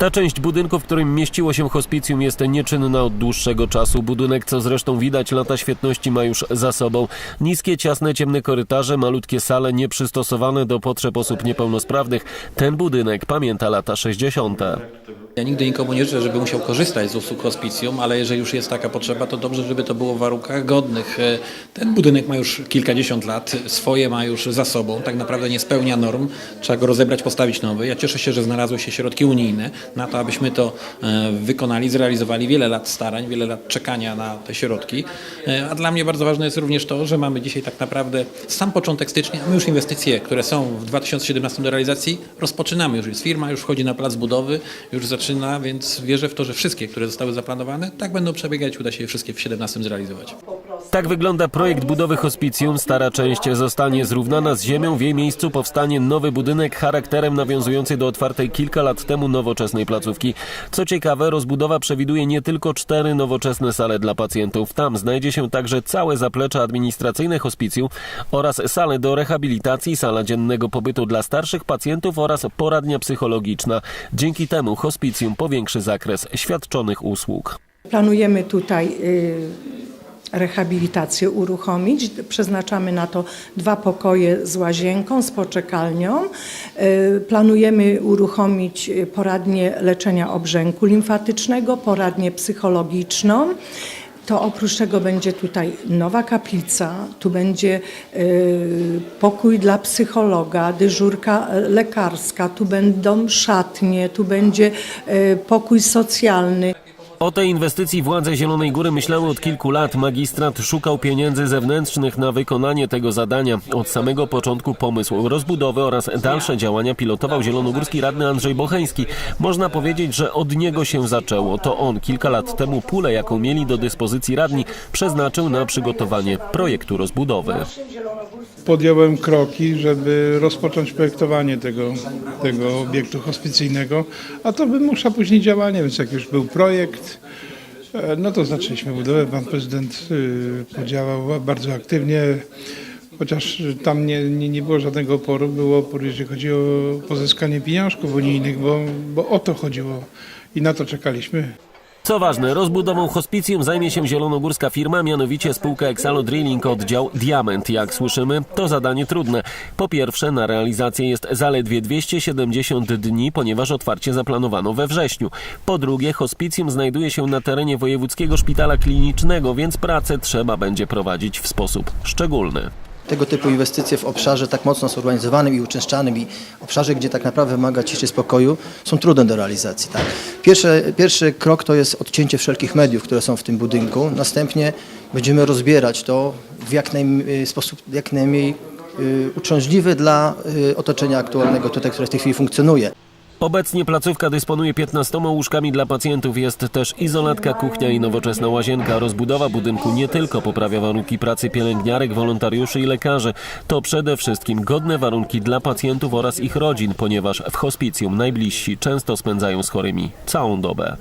Ta część budynku, w którym mieściło się hospicjum jest nieczynna od dłuższego czasu. Budynek, co zresztą widać, lata świetności ma już za sobą. Niskie, ciasne, ciemne korytarze, malutkie sale nieprzystosowane do potrzeb osób niepełnosprawnych. Ten budynek pamięta lata 60. Ja nigdy nikomu nie życzę, żeby musiał korzystać z usług hospicjum, ale jeżeli już jest taka potrzeba, to dobrze, żeby to było w warunkach godnych. E, Ten budynek ma już kilkadziesiąt lat, swoje ma już za sobą, tak naprawdę nie spełnia norm, trzeba go rozebrać, postawić nowy. Ja cieszę się, że znalazły się środki unijne na to, abyśmy to e, wykonali, zrealizowali. Wiele lat starań, wiele lat czekania na te środki, E, a dla mnie bardzo ważne jest również to, że mamy dzisiaj tak naprawdę sam początek stycznia, my już inwestycje, które są w 2017 do realizacji, rozpoczynamy. Już jest firma, już wchodzi na plac budowy, już zaczyna, więc wierzę w to, że wszystkie, które zostały zaplanowane, tak będą przebiegać, uda się je wszystkie w 2017 zrealizować. Tak wygląda projekt budowy hospicjum. Stara część zostanie zrównana z ziemią. W jej miejscu powstanie nowy budynek charakterem nawiązujący do otwartej kilka lat temu nowoczesnej placówki. Co ciekawe, rozbudowa przewiduje nie tylko cztery nowoczesne sale dla pacjentów. Tam znajdzie się także całe zaplecze administracyjne hospicjum oraz sale do rehabilitacji, sala dziennego pobytu dla starszych pacjentów oraz poradnia psychologiczna. Dzięki temu hospicjum powiększy zakres świadczonych usług. Planujemy tutaj y, rehabilitację uruchomić. Przeznaczamy na to dwa pokoje z łazienką, z poczekalnią. Y, Planujemy uruchomić y, poradnię leczenia obrzęku limfatycznego, poradnię psychologiczną. To oprócz tego będzie tutaj nowa kaplica, tu będzie y, pokój dla psychologa, dyżurka e, lekarska, tu będą szatnie, tu będzie y, pokój socjalny. O tej inwestycji władze Zielonej Góry myślały od kilku lat. Magistrat szukał pieniędzy zewnętrznych na wykonanie tego zadania. Od samego początku pomysł rozbudowy oraz dalsze działania pilotował zielonogórski radny Andrzej Bocheński. Można powiedzieć, że od niego się zaczęło. To on kilka lat temu pulę, jaką mieli do dyspozycji radni, przeznaczył na przygotowanie projektu rozbudowy. Podjąłem kroki, żeby rozpocząć projektowanie tego, tego obiektu hospicyjnego, a to wymusza później działanie, więc jak już był projekt, e, no to zaczęliśmy budowę. Pan prezydent y, podziałał bardzo aktywnie, chociaż tam nie, nie, nie było żadnego oporu, był opór, jeżeli chodzi o pozyskanie pieniążków unijnych, bo, bo o to chodziło i na to czekaliśmy. Co ważne, rozbudową hospicjum zajmie się zielonogórska firma, mianowicie spółka Exalo Drilling oddział Diament. Jak słyszymy, to zadanie trudne. Po pierwsze, na realizację jest zaledwie 270 dni, ponieważ otwarcie zaplanowano we wrześniu. Po drugie, hospicjum znajduje się na terenie Wojewódzkiego Szpitala Klinicznego, więc pracę trzeba będzie prowadzić w sposób szczególny. Tego typu inwestycje w obszarze tak mocno zurbanizowanym i uczęszczanym i obszarze, gdzie tak naprawdę wymaga ciszy spokoju, są trudne do realizacji. Tak. Pierwszy, pierwszy krok to jest odcięcie wszelkich mediów, które są w tym budynku. Następnie będziemy rozbierać to w jak najmniej, sposób jak najmniej y, uciążliwy dla y, otoczenia aktualnego tutaj, które w tej chwili funkcjonuje. Obecnie placówka dysponuje 15 łóżkami dla pacjentów, jest też izolatka, kuchnia i nowoczesna łazienka. Rozbudowa budynku nie tylko poprawia warunki pracy pielęgniarek, wolontariuszy i lekarzy, to przede wszystkim godne warunki dla pacjentów oraz ich rodzin, ponieważ w hospicjum najbliżsi często spędzają z chorymi całą dobę.